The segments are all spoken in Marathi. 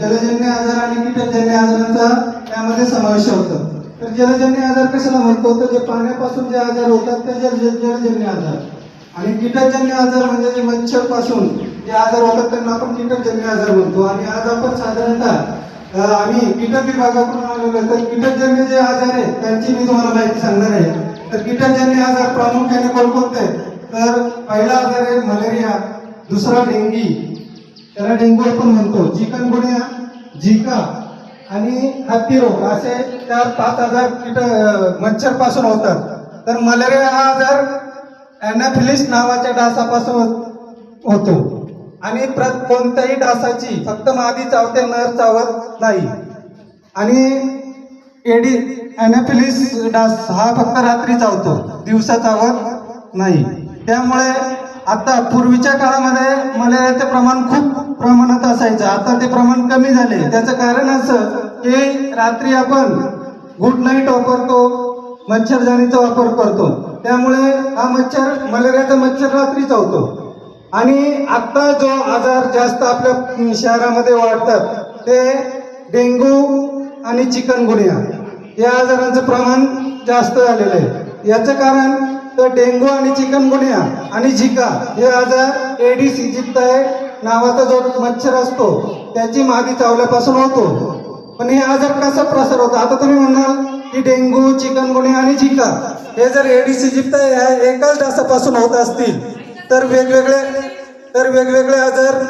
जलजन्य आजार आणि कीटकजन्य आजारांचा त्यामध्ये समावेश होतो. तर जलजन्य आजार कशाला म्हणतो? तर जे पाण्यापासून जे आजार होतात ते जल जलजन्य आजार. आणि कीटकजन्य आजार म्हणजे जे मच्छरपासून जे आजार होतात त्यांना आपण कीटकजन्य आजार म्हणतो. आणि आज आपण साधारणतः आम्ही कीटक विभागाकडून आलेलो तर कीटकजन्य जे आजार आहेत त्यांची मी तुम्हाला माहिती सांगणार आहे. तर कीटकजन्य आजार प्रामुख्याने कोणकोणते तर पहिला आजार आहे मलेरिया दुसरा डेंगी त्याला डेंगू आपण म्हणतो. चिकनगुनिया झिका आणि हत्ती रोग असे चार पाच आजार कीट मच्छरपासून होतात. तर मलेरिया हा आजार अॅनाफिलिस नावाच्या डासापासून होतो. आणि प्रत कोणत्याही डासाची फक्त मादी चावते नर चावत नाही. आणि एडी अॅनाफिलिस डास हा फक्त रात्री चावतो. दिवसा चावत नाही. त्यामुळे आता पूर्वीच्या काळामध्ये मलेरियाचे प्रमाण खूप प्रमाणात असायचं. आता ते प्रमाण कमी झाले. त्याचं कारण असं की रात्री आपण गुड नाईट वापरतो मच्छरदाणीचा वापर करतो. त्यामुळे हा मच्छर मलेरियाचा मच्छर रात्री चावतो आणि आत्ता जो आजार जास्त आपल्या शहरामध्ये वाढतात ते डेंगू आणि चिकनगुनिया या आजारांचं प्रमाण जास्त झालेलं आहे. याचं कारण तर डेंगू आणि चिकनगुनिया आणि झिका हे आजार एडिस आहे नावाचा जो मच्छर असतो त्याची मादी चावल्यापासून होतो. पण हे आजार कसा प्रसार होतो? आता तुम्ही म्हणाल की डेंगू चिकनगुणी आणि झिका हे जर एडीस इजिप्त ह्या एकाच डासापासून होत असतील. तर वेगवेगळे तर वेगवेगळे आजार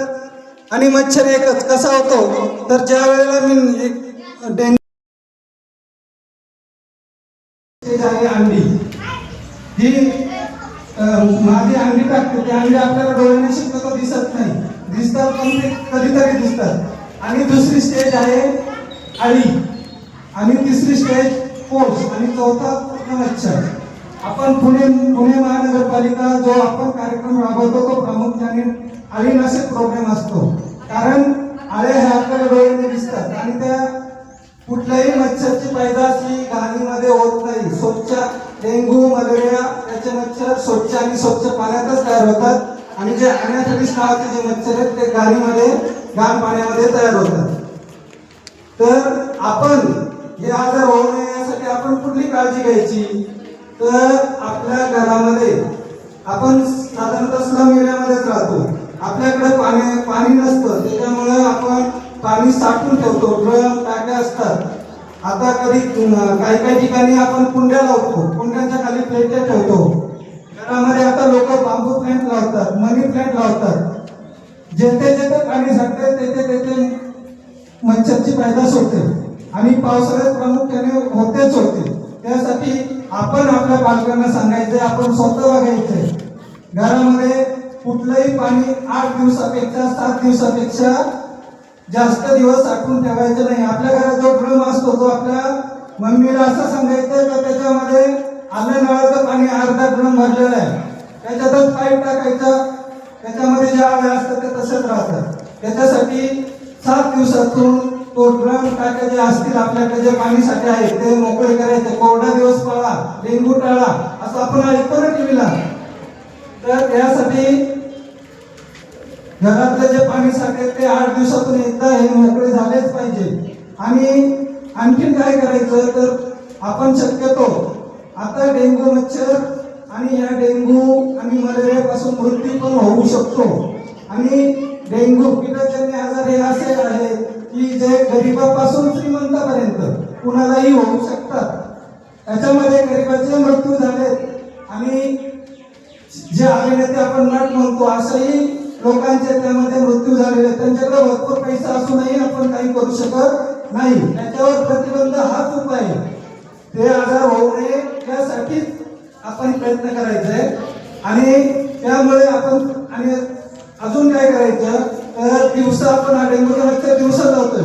आणि मच्छर एकच. कसा होतो? तर ज्या वेळेला मी एक डेंग्यू अंडी ही माझी अंडी टाकते ती अंडी आपल्याला डोळ्याने शक्यतो दिसत नाही. दिसतात पण ते कधीतरी दिसतात. आणि दुसरी स्टेज आहे आई आणि तिसरी स्टेज कोर्स. आणि चौथा पूर्ण मच्छर आपण पुणे पुणे महानगरपालिका जो आपण कार्यक्रम राबवतो तो प्रामुख्याने अळीनाशक प्रोग्राम असतो. कारण आळे हे आपल्याला डोळ्याने दिसतात. आणि त्या कुठल्याही मच्छरची पैदास ही घाणीमध्ये होत नाही. स्वच्छ डेंग्यू मलेरिया याचे मच्छर स्वच्छ आणि स्वच्छ पाण्यातच तयार होतात. आणि जे अनॅथलिस नावाचे जे मच्छर आहेत ते घाणीमध्ये घाण पाण्यामध्ये तयार होतात तर आपण हे आजार होऊ नये यासाठी आपण कुठली काळजी घ्यायची? तर आपल्या घरामध्ये आपण साधारणतः स्लम एरियामध्येच राहतो. आपल्याकडे पाणी पाणी नसतं. त्याच्यामुळे आपण पाणी साठवून ठेवतो. ड्रम टाक्या असतात. आता कधी काही काही ठिकाणी आपण कुंड्या लावतो. कुंड्यांच्या खाली प्लेटे ठेवतो. घरामध्ये आता लोक बांबू प्लॅन्ट लावतात मनी प्लॅन्ट लावतात. जेथे जेथे पाणी साठते तेथे तेथे मच्छरची पैदास होते. आणि पावसाळ्यात प्रामुख्याने होतेच होते. त्यासाठी आपण आपल्या पालकांना सांगायचे आपण स्वतः बघायचे घरामध्ये कुठलंही पाणी आठ दिवसापेक्षा सात दिवसापेक्षा जास्त दिवस साठवून ठेवायचं नाही. आपल्या घरात जो भ्रम असतो तो आपल्या मम्मीला असं सांगायचं का त्याच्यामध्ये आलं नळाचं पाणी अर्धा ड्रम भरलेलं आहे त्याच्यातच पाईप टाकायचं त्याच्यामध्ये जे आळे असतात ते तसेच राहतात त्याच्यासाठी सात दिवसातून तो टाक्या जे असतील आपल्याकडे जे पाणीसाठी आहे ते मोकळे करायचे. कोरडा दिवस पळा डेंगू टाळा असं आपण ऐकतो ना टीव्हीला. तर यासाठी घरातले जे पाणी साठे ते आठ दिवसातून एकदा हे मोकळे झालेच पाहिजे. आणि आणखीन काय करायचं तर आपण शक्यतो आता डेंगू मच्छर आणि या डेंगू आणि मलेरियापासून मृत्यू पण होऊ शकतो. आणि डेंगू कीटकजन्य आजार हे असे आहेत की जे गरिबापासून श्रीमंतापर्यंत कुणालाही होऊ शकतात. त्याच्यामध्ये गरिबाचे मृत्यू झाले आणि जे अभिनेते आपण नट म्हणतो असंही लोकांचे त्यामध्ये मृत्यू झालेले त्यांच्याकडे भरपूर पैसा असूनही आपण काही करू शकत नाही. त्याच्यावर प्रतिबंध हाच उपाय आहे. ते आजार होऊ नये यासाठीच आपण प्रयत्न करायचा. आहे आणि त्यामुळे आपण आणि अजून काय करायचं तर दिवसा आपण हा डेंग्यूचा मच्छर दिवसा लावतोय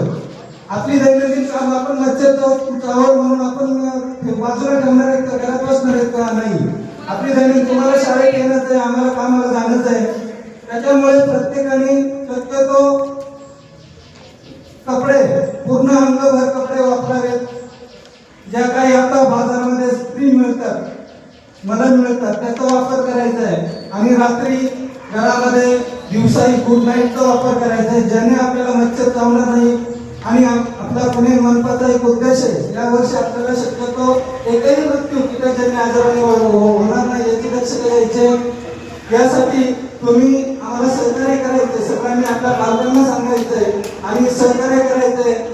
आपली दैनंदिन काम आपण मच्छर चाव- चावल म्हणून आपण अं, बाजूला ठेवणार आहेत का घरात बसणार आहेत का नाही आपली तुम्हाला शाळेत येणंच आहे आम्हाला कामाला जाणंच आहे. त्याच्यामुळे प्रत्येकाने शक्यतो कपडे पूर्ण अंगभर कपडे वापरावेत. ज्या काही आता बाजारामध्ये स्त्री मिळतात मदत मिळतात त्याचा वापर करायचा आहे. आणि रात्री घरामध्ये दिवसाही गुड नाईटचा वापर करायचा आहे ज्याने आपल्याला मच्छर चावणार नाही आणि आपला पुणे मनपाचा एक उद्देश आहे. या वर्षी आपल्याला शक्यतो एकही मृत्यू कीटकजन्य आजाराने हो- हो- होणार नाही याची लक्ष द्यायचे यासाठी तुम्ही आम्हाला सहकार्य करायचे. सगळ्यांनी आपल्या पालकांना सांगायचंय आणि सहकार्य करायचंय.